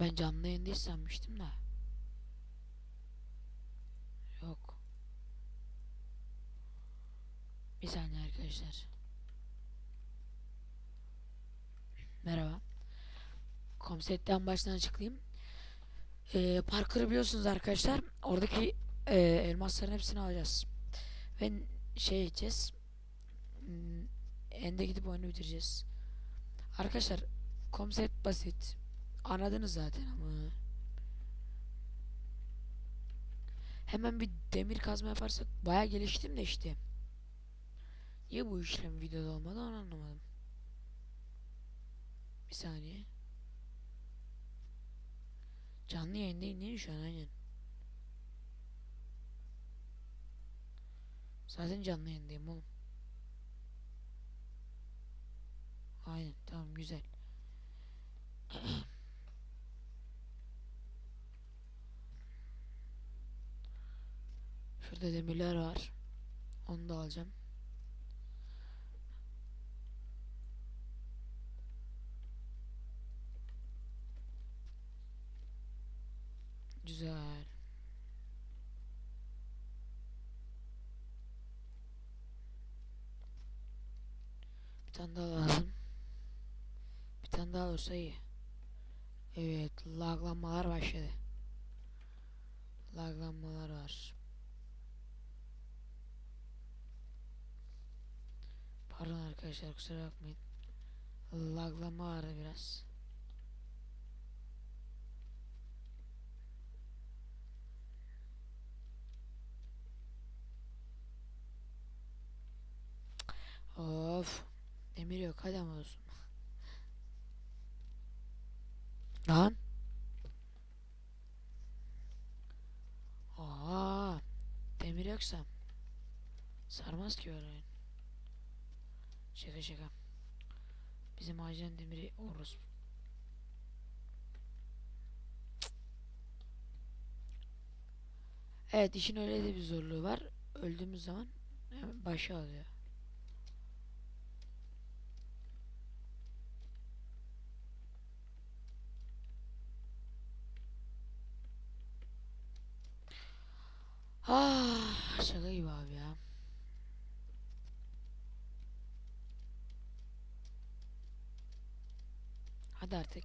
Ben canlı yayında sanmıştım da. Yok. Bir saniye arkadaşlar. Merhaba. Konseptten baştan açıklayayım. Ee, Parker'ı biliyorsunuz arkadaşlar. Oradaki e, elmasların hepsini alacağız. Ve şey edeceğiz. Hmm, Ende gidip oyunu bitireceğiz. Arkadaşlar konsept basit. Anladınız zaten ama. Hemen bir demir kazma yaparsak baya geliştim de işte. Niye bu işlem videoda olmadı onu anlamadım. Bir saniye. Canlı yayındayım değil mi şu an aynen. Zaten canlı yayındayım oğlum. Aynen tamam güzel. Şurada demirler var. Onu da alacağım. Güzel. Bir tane daha lazım. Bir tane daha olursa iyi. Evet, laglanmalar başladı. Laglanmalar var. Pardon arkadaşlar kusura bakmayın. Laglama vardı biraz. Of. Demir yok hadi ama dostum. Lan. Aa, demir yoksa sarmaz ki oyun. Şaka şaka. Bizim acilen demiri oruz. Evet işin öyle de bir zorluğu var. Öldüğümüz zaman başı alıyor. Ah şaka gibi abi ya. Hadi.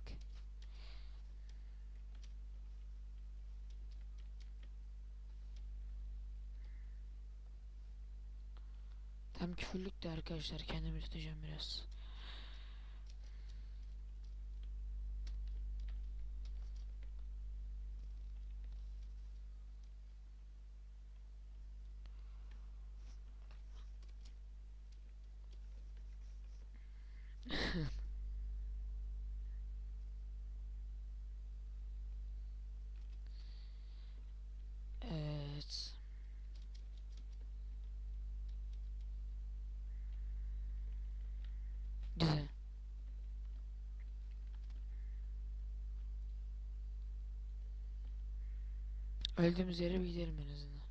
Tam küfürlük de arkadaşlar kendimi tutacağım biraz. Evet. Güzel. Öldüğümüz yere bir gidelim en azından.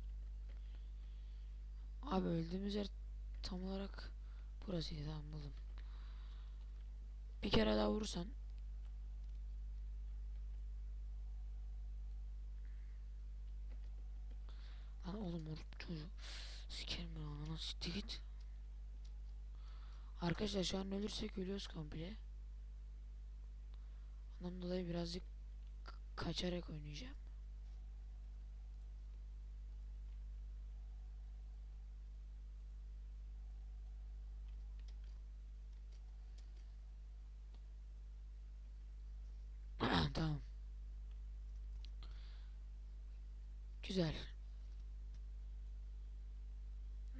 Abi öldüğümüz yer tam olarak burasıydı tamam buldum. Bir kere daha vurursan Lan oğlum oğlum çocuk Sikerim ben ananı siktir git Arkadaşlar şu an ölürsek ölüyoruz komple. Ondan dolayı birazcık kaçarak oynayacağım. Tamam. Güzel.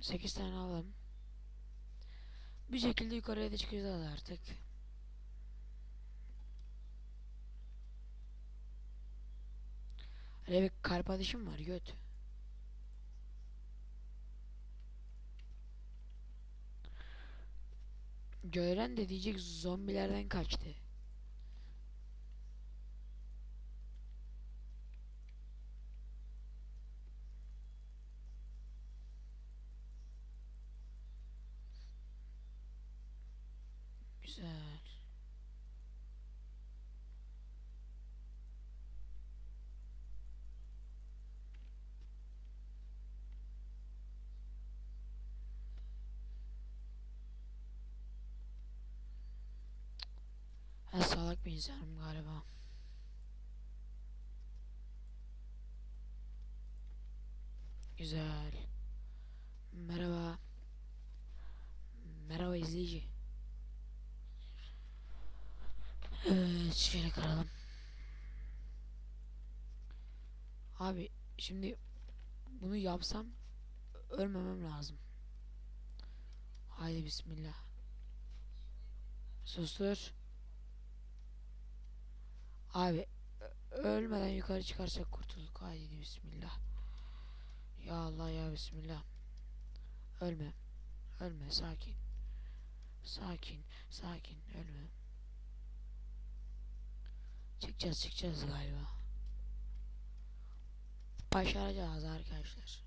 8 tane alalım. Bir şekilde yukarıya da çıkacağız artık. Öyle bir kalp atışım var göt. Gören de diyecek zombilerden kaçtı. Güzel. Ben salak bir insanım galiba. Güzel. Merhaba. Merhaba izleyici. Şöyle kıralım. Abi şimdi bunu yapsam ölmemem lazım. Haydi bismillah. Sustur. Abi ölmeden yukarı çıkarsak kurtulduk. Haydi bismillah. Ya Allah ya bismillah. Ölme. Ölme sakin. Sakin. Sakin. Ölme. Çıkacağız çıkacağız galiba. Başaracağız arkadaşlar.